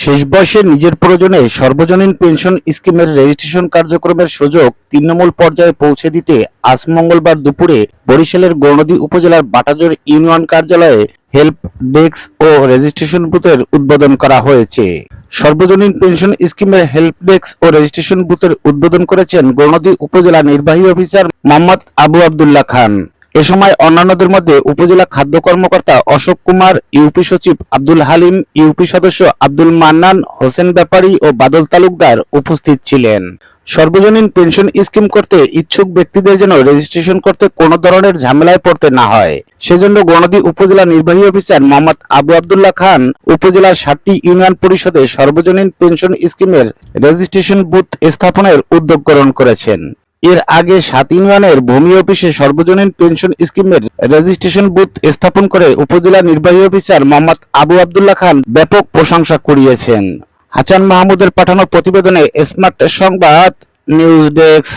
শেষ বয়সে নিজের প্রয়োজনে সর্বজনীন পেনশন স্কিমের রেজিস্ট্রেশন কার্যক্রমের সুযোগ তৃণমূল পর্যায়ে পৌঁছে দিতে আজ মঙ্গলবার দুপুরে বরিশালের গৌনদী উপজেলার বাটাজোর ইউনিয়ন কার্যালয়ে হেল্প ডেস্ক ও রেজিস্ট্রেশন বুথের উদ্বোধন করা হয়েছে। সর্বজনীন পেনশন স্কিমের হেল্প ডেস্ক ও রেজিস্ট্রেশন বুথের উদ্বোধন করেছেন গৌনদী উপজেলা নির্বাহী অফিসার মোহাম্মদ আবু আবদুল্লাহ খান। এ সময় অন্যান্যদের মধ্যে উপজেলা খাদ্য কর্মকর্তা অশোক কুমার, ইউপি সচিব আব্দুল হালিম, ইউপি সদস্য আব্দুল মান্নান, হোসেন ব্যাপারী ও বাদল তালুকদার উপস্থিত ছিলেন। সর্বজনীন পেনশন স্কিম করতে ইচ্ছুক ব্যক্তিদের যেন রেজিস্ট্রেশন করতে কোনো ধরনের ঝামেলায় পড়তে না হয়। সেজন্য গণদী উপজেলা নির্বাহী অফিসার মোহাম্মদ আবু আবদুল্লাহ খান উপজেলার ষাটটি ইউনিয়ন পরিষদে সর্বজনীন পেনশন স্কিমের রেজিস্ট্রেশন বুথ স্থাপনের উদ্যোগ গ্রহণ করেছেন। এর আগে সাত ইউনিয়নের ভূমি অফিসে সর্বজনীন পেনশন স্কিমের রেজিস্ট্রেশন বুথ স্থাপন করে উপজেলা নির্বাহী অফিসার মোহাম্মদ আবু আবদুল্লাহ খান ব্যাপক প্রশংসা করিয়েছেন হাসান মাহমুদের পাঠানো প্রতিবেদনে স্মার্ট সংবাদ, নিউজ ডেস্ক।